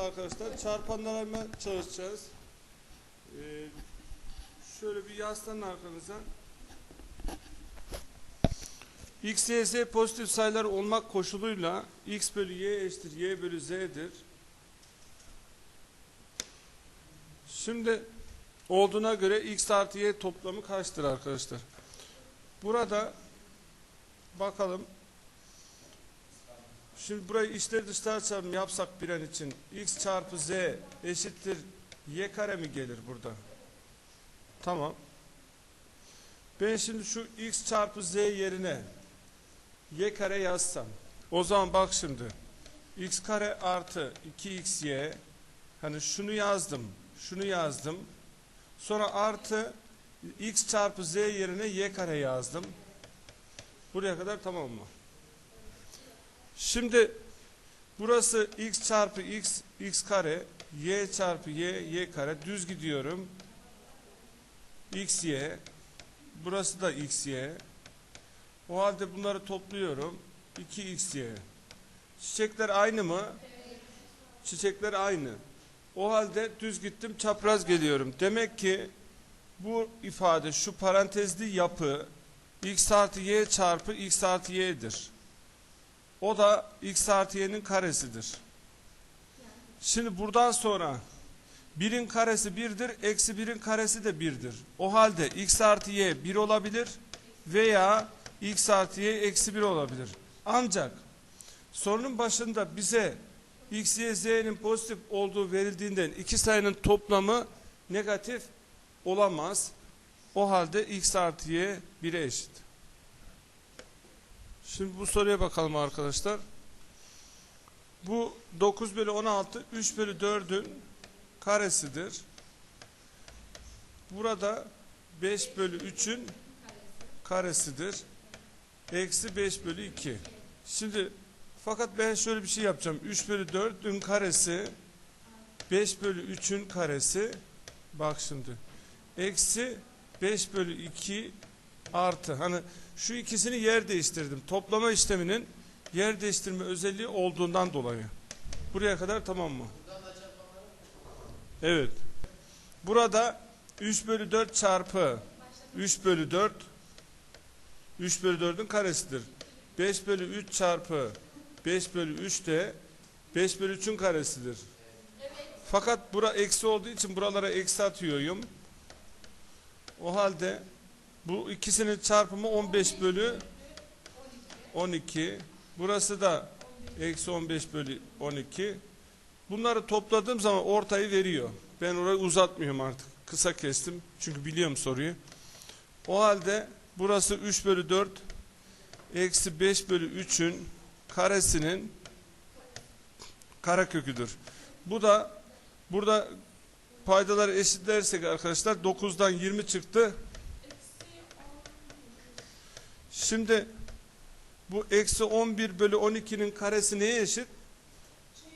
arkadaşlar. Çarpanlara hemen çalışacağız. Ee, şöyle bir yaslanın arkanıza. X, Y, Z pozitif sayılar olmak koşuluyla X bölü Y eşittir Y bölü Z'dir. Şimdi olduğuna göre X artı Y toplamı kaçtır arkadaşlar? Burada bakalım Şimdi burayı içleri dışlar yapsak bir an için x çarpı z eşittir y kare mi gelir burada? Tamam. Ben şimdi şu x çarpı z yerine y kare yazsam. O zaman bak şimdi. x kare artı 2xy hani şunu yazdım. Şunu yazdım. Sonra artı x çarpı z yerine y kare yazdım. Buraya kadar tamam mı? Şimdi burası x çarpı x, x kare, y çarpı y, y kare. Düz gidiyorum. x, y. Burası da x, y. O halde bunları topluyorum. 2x, y. Çiçekler aynı mı? Çiçekler aynı. O halde düz gittim çapraz geliyorum. Demek ki bu ifade şu parantezli yapı x artı y çarpı x artı y'dir. O da x artı y'nin karesidir. Şimdi buradan sonra birin karesi birdir, eksi birin karesi de birdir. O halde x artı y bir olabilir veya x artı y eksi bir olabilir. Ancak sorunun başında bize x, y, z'nin pozitif olduğu verildiğinden iki sayının toplamı negatif olamaz. O halde x artı y 1'e eşit. Şimdi bu soruya bakalım arkadaşlar. Bu 9 bölü 16 3 bölü 4'ün karesidir. Burada 5 bölü 3'ün karesidir. Eksi 5 bölü 2. Şimdi fakat ben şöyle bir şey yapacağım. 3 bölü 4'ün karesi 5 bölü 3'ün karesi bak şimdi. Eksi 5 bölü 2 artı. Hani şu ikisini yer değiştirdim. Toplama işleminin yer değiştirme özelliği olduğundan dolayı. Buraya kadar tamam mı? Evet. Burada 3 bölü 4 çarpı 3 bölü 4 3 bölü 4'ün karesidir. 5 bölü 3 çarpı 5 bölü 3 de 5 bölü 3'ün karesidir. Fakat bura eksi olduğu için buralara eksi atıyorum. O halde bu ikisinin çarpımı 15 bölü 12. Burası da eksi 15 bölü 12. Bunları topladığım zaman ortayı veriyor. Ben orayı uzatmıyorum artık. Kısa kestim. Çünkü biliyorum soruyu. O halde burası 3 bölü 4 eksi 5 bölü 3'ün karesinin kareköküdür. Bu da burada paydaları eşitlersek arkadaşlar 9'dan 20 çıktı. Şimdi bu eksi 11 bölü 12'nin karesi neye eşit?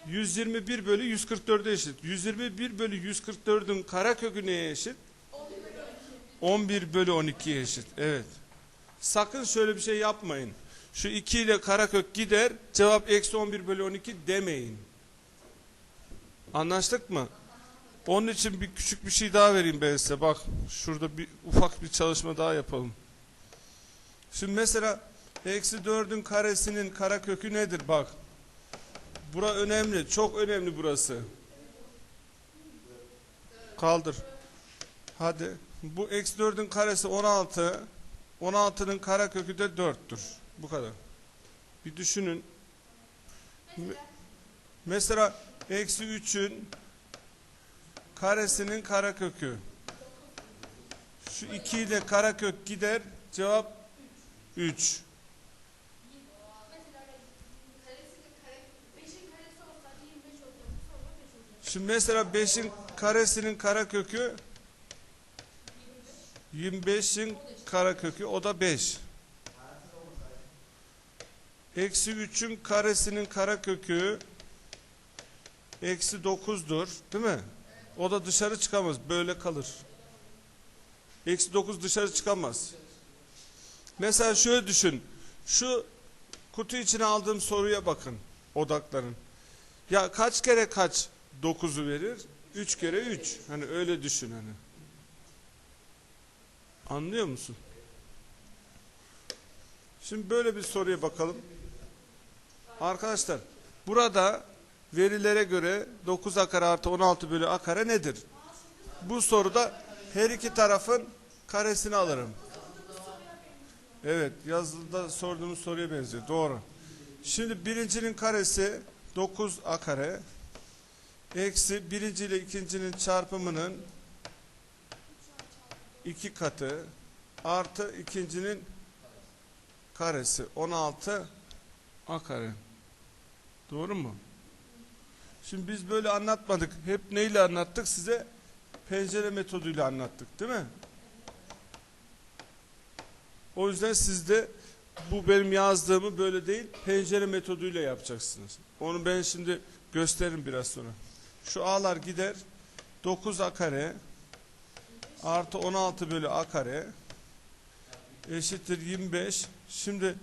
121 bölü 144'e eşit. 121 bölü 144'ün karekökü neye eşit? 11 bölü 12'ye eşit. Evet. Sakın şöyle bir şey yapmayın. Şu 2 ile karekök gider. Cevap eksi 11 bölü 12 demeyin. Anlaştık mı? Onun için bir küçük bir şey daha vereyim ben size. Bak şurada bir ufak bir çalışma daha yapalım. Şimdi mesela eksi 4'ün karesinin karekökü nedir? Bak. Bura önemli. Çok önemli burası. Kaldır. Hadi. Bu eksi 4'ün karesi 16. 16'nın karekökü de 4'tür. Bu kadar. Bir düşünün. Me- Mesela eksi 3'ün karesinin karekökü. Şu 2 ile karekök gider. Cevap 3. Şimdi mesela 5'in karesinin karekökü 25'in karekökü o da 5. Eksi 3'ün karesinin karekökü eksi 9'dur değil mi? O da dışarı çıkamaz böyle kalır. Eksi 9 dışarı çıkamaz. Mesela şöyle düşün. Şu kutu içine aldığım soruya bakın. Odaklanın. Ya kaç kere kaç 9'u verir. 3 kere 3. Hani öyle düşün hani. Anlıyor musun? Şimdi böyle bir soruya bakalım. Arkadaşlar burada verilere göre 9 a kare artı 16 bölü a nedir? Bu soruda her iki tarafın karesini alırım. Evet yazılıda sorduğumuz soruya benziyor. Doğru. Şimdi birincinin karesi 9 a kare eksi birinci ile ikincinin çarpımının iki katı artı ikincinin karesi 16 a kare. Doğru mu? Şimdi biz böyle anlatmadık. Hep neyle anlattık size? Pencere metoduyla anlattık değil mi? O yüzden siz de bu benim yazdığımı böyle değil pencere metoduyla yapacaksınız. Onu ben şimdi gösteririm biraz sonra. Şu a'lar gider 9 a kare artı 16 bölü a kare eşittir 25. Şimdi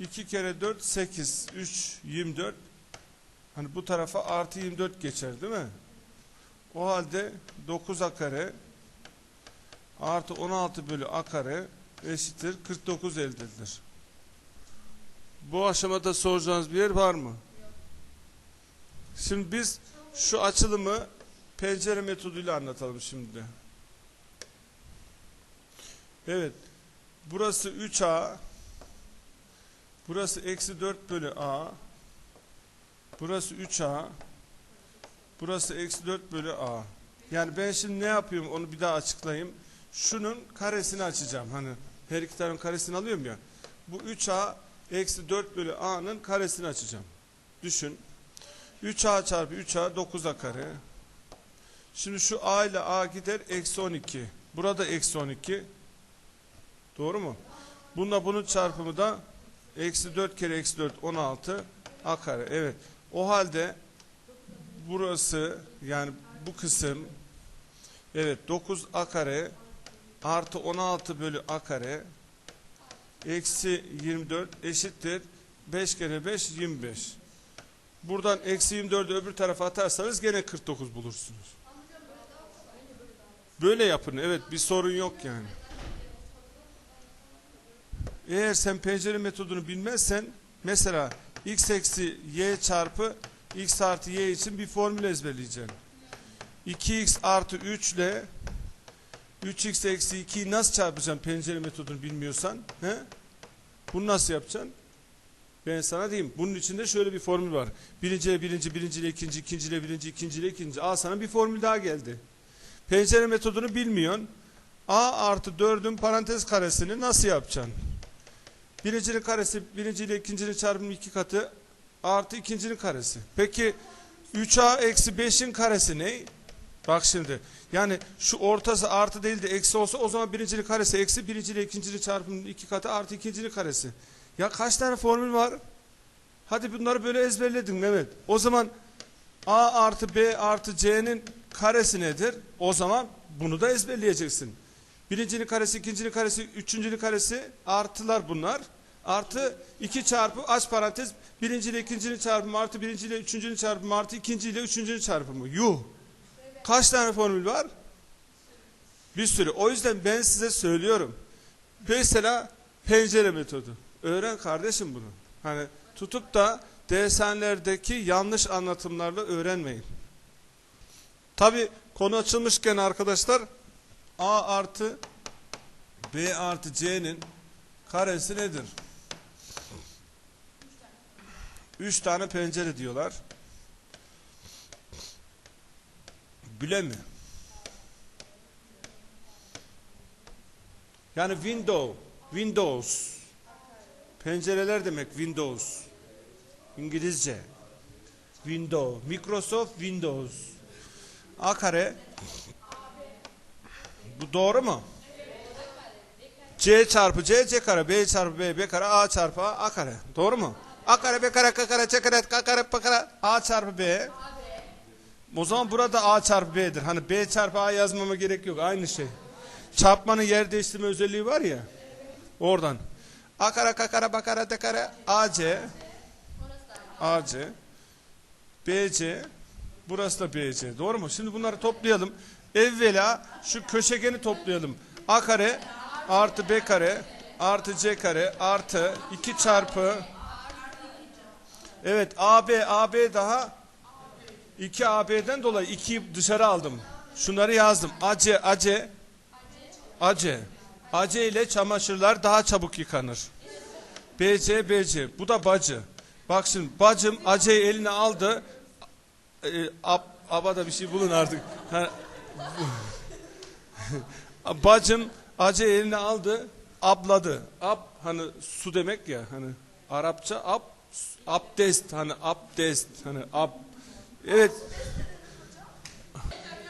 2 kere 4 8 3 24 hani bu tarafa artı 24 geçer değil mi? O halde 9 a kare artı 16 bölü a kare eşittir 49 elde edilir. Bu aşamada soracağınız bir yer var mı? Şimdi biz şu açılımı pencere metoduyla anlatalım şimdi. Evet. Burası 3A. Burası eksi 4 bölü A. Burası 3A. Burası eksi 4 bölü A. Yani ben şimdi ne yapıyorum onu bir daha açıklayayım. Şunun karesini açacağım. Hani her iki tarafın karesini alıyorum ya. Bu 3A eksi 4 bölü A'nın karesini açacağım. Düşün. 3A çarpı 3A 9A kare. Şimdi şu A ile A gider eksi 12. Burada eksi 12. Doğru mu? Bununla bunun çarpımı da eksi 4 kere eksi 4 16 A kare. Evet. O halde burası yani bu kısım evet 9 A kare artı 16 bölü A kare eksi 24 eşittir 5 kere 5 25. Buradan eksi 24'ü öbür tarafa atarsanız gene 49 bulursunuz. Böyle yapın. Evet bir sorun yok yani. Eğer sen pencere metodunu bilmezsen mesela x eksi y çarpı x artı y için bir formül ezberleyeceksin. 2x artı 3 ile 3x eksi 2'yi nasıl çarpacaksın pencere metodunu bilmiyorsan? He? Bunu nasıl yapacaksın? Ben sana diyeyim. Bunun içinde şöyle bir formül var. Birinci ile birinci, birinci ile ikinci, ikinci ile birinci, ikinci ile ikinci. Al sana bir formül daha geldi. Pencere metodunu bilmiyorsun. A artı 4'ün parantez karesini nasıl yapacaksın? Birincinin karesi, birinci ile ikincinin çarpımı iki katı artı ikincinin karesi. Peki 3A eksi 5'in karesi ne? Bak şimdi. Yani şu ortası artı değil de eksi olsa o zaman birincinin karesi eksi birinci ile ikincinin çarpımının iki katı artı ikincinin karesi. Ya kaç tane formül var? Hadi bunları böyle ezberledin evet. O zaman A artı B artı C'nin karesi nedir? O zaman bunu da ezberleyeceksin. Birincinin karesi, ikincinin karesi, üçüncünün karesi artılar bunlar. Artı 2 çarpı aç parantez birinci ile ikincinin çarpımı artı birinci ile üçüncünün çarpımı artı ikinci ile üçüncünün çarpımı. Yuh! Kaç tane formül var? Bir sürü. O yüzden ben size söylüyorum. Mesela pencere metodu. Öğren kardeşim bunu. Hani tutup da dershanelerdeki yanlış anlatımlarla öğrenmeyin. Tabi konu açılmışken arkadaşlar A artı B artı C'nin karesi nedir? Üç tane pencere diyorlar. Büle? Yani window, Windows. Pencereler demek Windows. İngilizce. Window. Microsoft Windows. A kare. Bu doğru mu? C çarpı C, C kare, B çarpı B, B kare, A çarpı A, A kare. Doğru mu? A kare, B kare, K kare, C kare, K kare, P kare, A çarpı B. O zaman burada A çarpı B'dir. Hani B çarpı A yazmama gerek yok. Aynı şey. Çarpmanın yer değiştirme özelliği var ya. Oradan. A kare, K kare, B kare, D kare, AC. AC. BC. Burası da BC. Doğru mu? Şimdi bunları toplayalım. Evvela şu köşegeni toplayalım. A kare artı B kare artı C kare artı 2 çarpı Evet AB AB daha 2 AB'den dolayı 2'yi dışarı aldım. Şunları yazdım. AC AC AC AC ile çamaşırlar daha çabuk yıkanır. BC BC bu da bacı. Bak şimdi bacım AC'yi eline aldı. Ee, ab, aba da bir şey bulun artık. Bacım AC eline aldı. Abladı. Ab hani su demek ya hani Arapça ab abdest hani abdest hani ab Evet